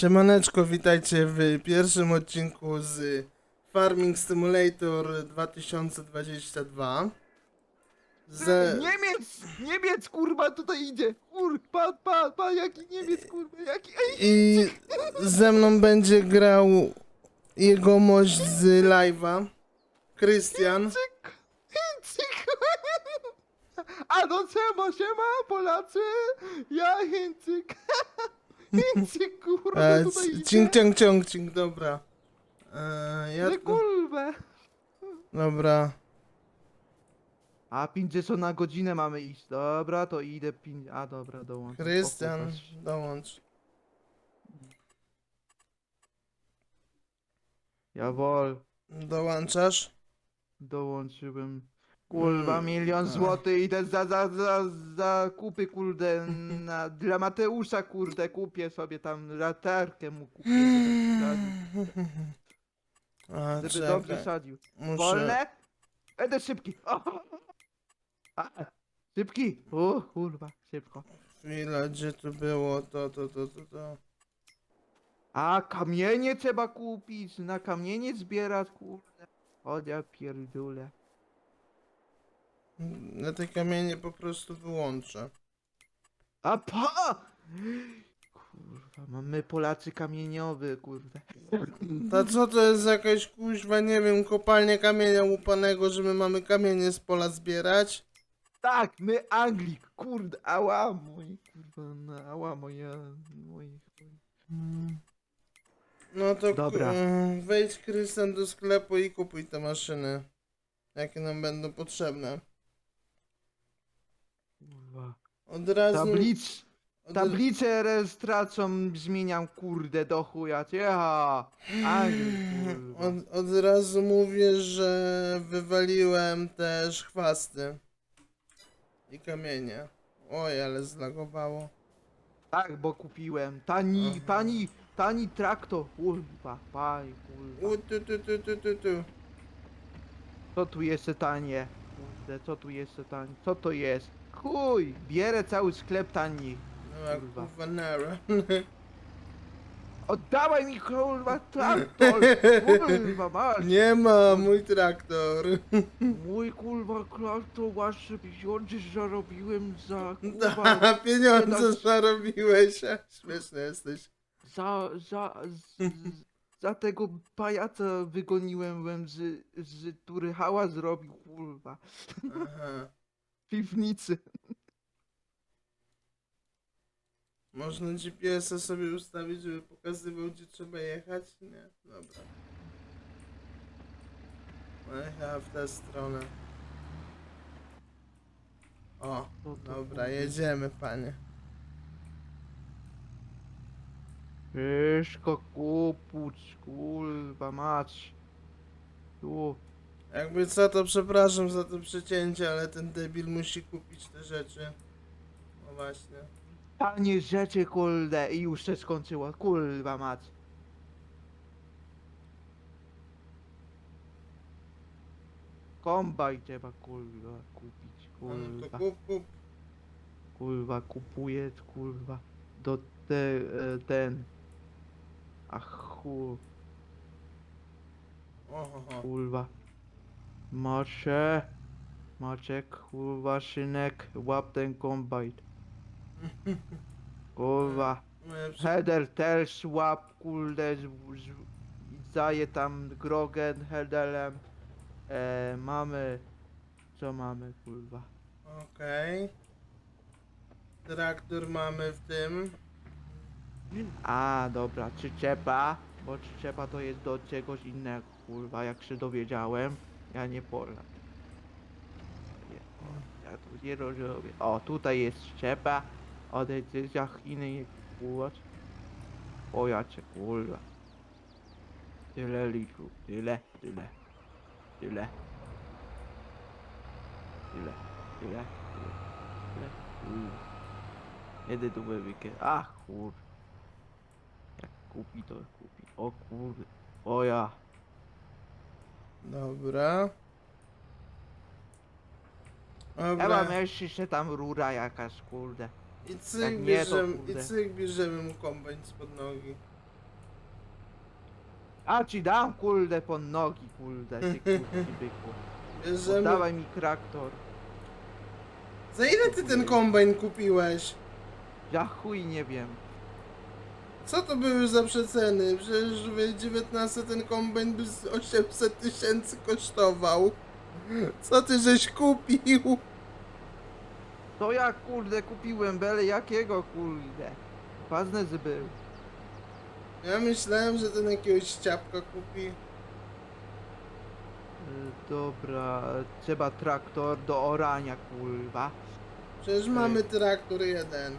Siemaneczko, witajcie w pierwszym odcinku z Farming Simulator 2022. Ze... Niemiec! Niemiec, kurwa, tutaj idzie! Kur, pan, pan, pan, jaki Niemiec, kurwa, jaki... Ej, I ze mną będzie grał jegomość z live'a, Krystian. cyk, cyk. A no siema, siema, Polacy! Ja Chińczyk! Chińczyk, kurwa, E, tutaj c- idzie! Cing, ciąg, ciąg, cing, dobra. E, ja... Kurwa! Dobra. A 50 na godzinę mamy iść. Dobra, to idę pin... A dobra, dołączę. Krystian, dołącz. Jawol, Dołączasz? dołączyłem. Kurwa, Mm, milion tak. złotych idę za, za, za, za kupy, kurde, na, dla Mateusza, kurde, kupię sobie tam latarkę mu kupię, żeby, A, żeby dobrze czekaj. sadził. Muszę... Wolne? Będę szybki. O! A, szybki? O, kurwa, szybko. Chwila, gdzie tu było to, to, to, to, to. A, kamienie trzeba kupić, na kamienie zbierać, kurde. O, ja pierdolę. Ja te kamienie po prostu wyłączę. A pa! Kurwa, mamy Polacy kamieniowy, kurde. To co to jest jakaś kuźwa, nie wiem, kopalnia kamienia łupanego, że my mamy kamienie z pola zbierać? Tak, my Anglik, kurde, ała, mój, kurwa, no, ała, moja, mój. No to Dobra. Dobra. wejdź Krystian do sklepu i kupuj te maszyny. Jakie nam będą potrzebne. Od razu... Tablic, od, tablicę rejestracją zmieniam, kurde, do chuja, kurwa. od, od razu mówię, że wywaliłem też chwasty. I kamienie. Oj, ale zlagowało. Tak, bo kupiłem. Tani, Aha. tani, tani traktor. Kurwa, paj, kurwa. U, tu, tu, tu, tu, tu, tu jeszcze tanie? Kurde, co tu jeszcze tanie? Co to jest? Chuj, bierę cały sklep tani. No jak Kurwa. kurwa nara. Oddawaj mi kurwa traktor! Kurwa, masz! Nie ma, mój traktor. Mój kurwa traktor właśnie pieniądze zarobiłem za kurwa, Da, pieniądze zarobiłeś. Śmieszny jesteś. za, za, z, z, za tego pajaca wygoniłem z, z który hałas zrobił kurwa. Aha. W piwnicy. Można GPS-a sobie ustawić, żeby pokazywał, gdzie trzeba jechać? Nie? Dobra. No w tę stronę. O, dobra, jedziemy, panie. Wszystko kupuć, kurwa mać. Tu. Jakby co, to przepraszam za to przecięcie, ale ten debil musi kupić te rzeczy. No właśnie. Tanie rzeczy, kurde, i już się skończyło, kurwa mać. Kombaj trzeba, kurwa, kupić, No, to kurwa. kup, kup. Kurwa, kupuję, kurwa. Do te, e, ten. Ach, chu, kurwa. Macie. Maciek, kurwa, synek, łap ten kombajn. Kurwa. Header też łap, kurde, z, z, daje tam grogen headerem. E, mamy, co mamy, kurwa? Okej. Traktor mamy w tym. A, dobra, przyczepa, bo przyczepa to jest do czegoś innego, kurwa, jak się dowiedziałem. Ja nie o, ja tu nie rozumiem. O, tutaj jest przyczepa, odejdź za Chiny i kurwa. O, ja cię, kurwa. Tyle liczbu, tyle, tyle, tyle. Tyle, tyle, tyle, tyle. Jedę tu weekend. Ach, kurwa. Kupi to kupi. O kurde. O ja. Dobra. Dobra. mam jeszcze tam rura jakaś, kurde. I cyk Jak nie, to bierzemy, i kurde. cyk bierzemy mu kombajn spod nogi. A ci dam kurde po nogi, kurde, ty kurki byku. Bierzemy... Dawaj mi traktor. Za ile ty ten kombajn kupiłeś? Ja chuj nie wiem. Co to były za przeceny? Przecież w 19 ten kombajn by z 800 tysięcy kosztował. Co ty żeś kupił? To ja kurde kupiłem bele jakiego kurde. Paznes był. Ja myślałem, że ten jakiegoś ściapka kupi. Y, Dobra, trzeba traktor do orania kurwa. Przecież mamy traktor jeden.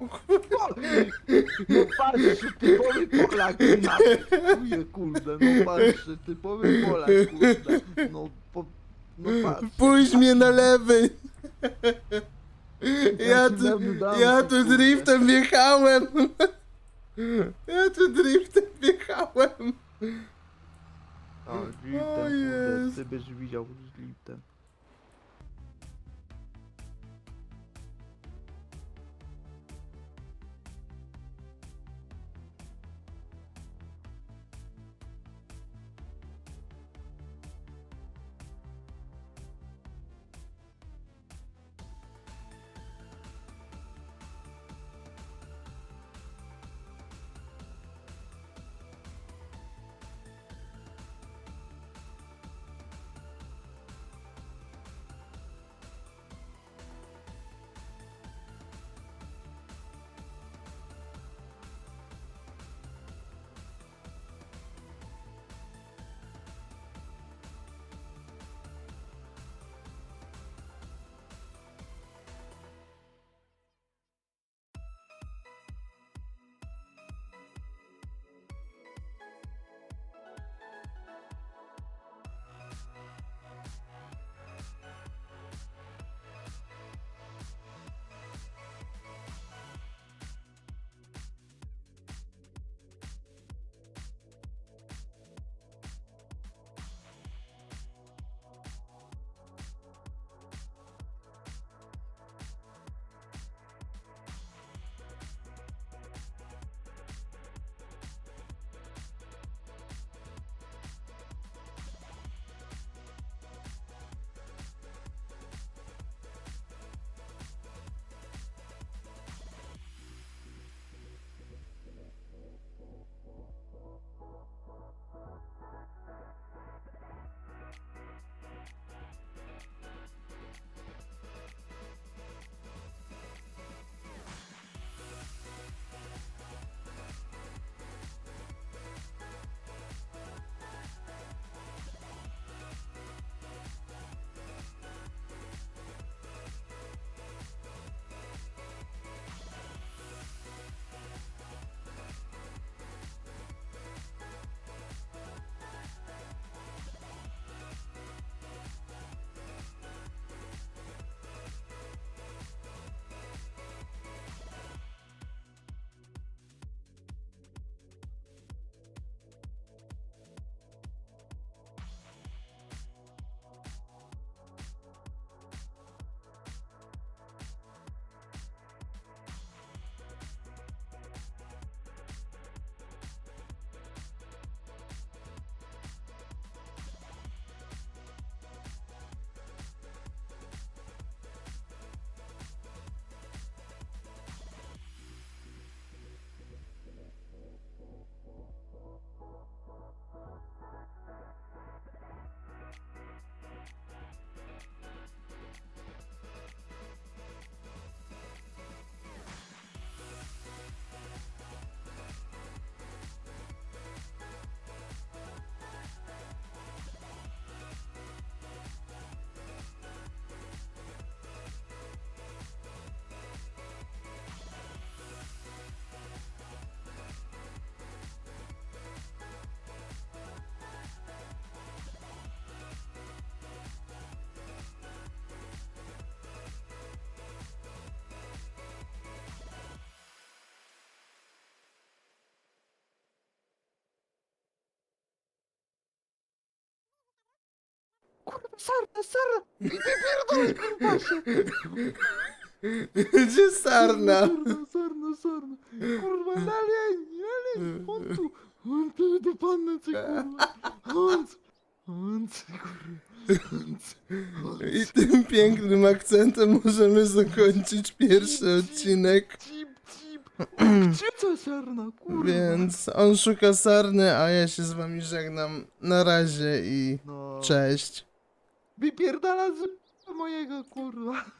No patrz, typowy Polak na chuje kurde, no patrz, typowy Polak kurde. No po, no patrz. Puść mnie na lewy! Ja tu, ja to, tu driftem wjechałem! Ja tu driftem wjechałem! O, driftem, kurde, ty byś widział z driftem. Sarna, sarna! I wypierdolę, kurwa się! Gdzie sarna? Sarna, sarna, sarna! Kurwa, nalej, nalej, on tu! On tu do panny, ty kurwa! Hans! Hans, kurwa! Hans! I tym pięknym akcentem możemy zakończyć pierwszy odcinek. Cip, cip! Gdzie ta sarna, kurwa? Więc on szuka sarny, a ja się z wami żegnam. Na razie i No. cześć. Wypierdala z mojego, kurwa!